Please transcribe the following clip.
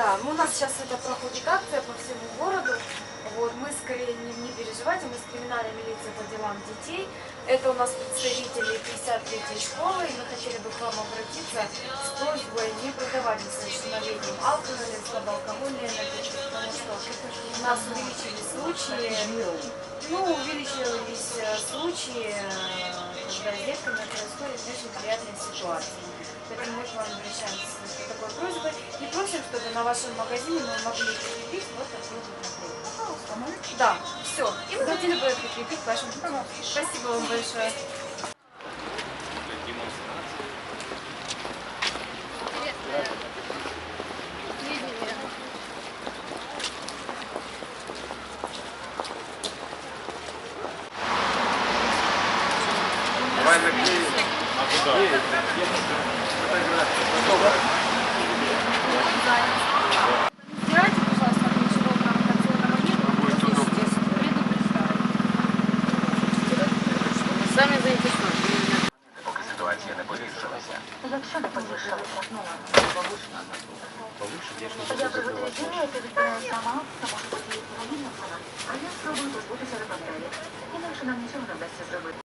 Да, ну, у нас сейчас это проходит акция по всему городу. Вот, мы скорее не, не переживайте, мы с криминальной милицией по делам детей. Это у нас представители 53-й школы, и мы хотели бы к вам обратиться с просьбой не продавать несовершеннолетним алкоголь, слабоалкогольные напитки, потому что у нас увеличились случаи, ну, увеличились э, случаи, э, когда с детками происходят очень неприятные ситуации. Поэтому мы к вам обращаемся с такой на вашем магазине мы могли прикрепить вот такой вот наклейку. Да, все. И мы хотели бы прикрепить к вашему. Спасибо вам большое. Давай наклеим. Убирайте, Сами заинтересованы. Поки ситуація не погіршилася. Якщо не погіршилося, ну, повишена. Я приватизую, ти відбираєш сама, це може бути і повільно, а я спробую позбутися репортерів. Інакше нам нічого не вдасться зробити.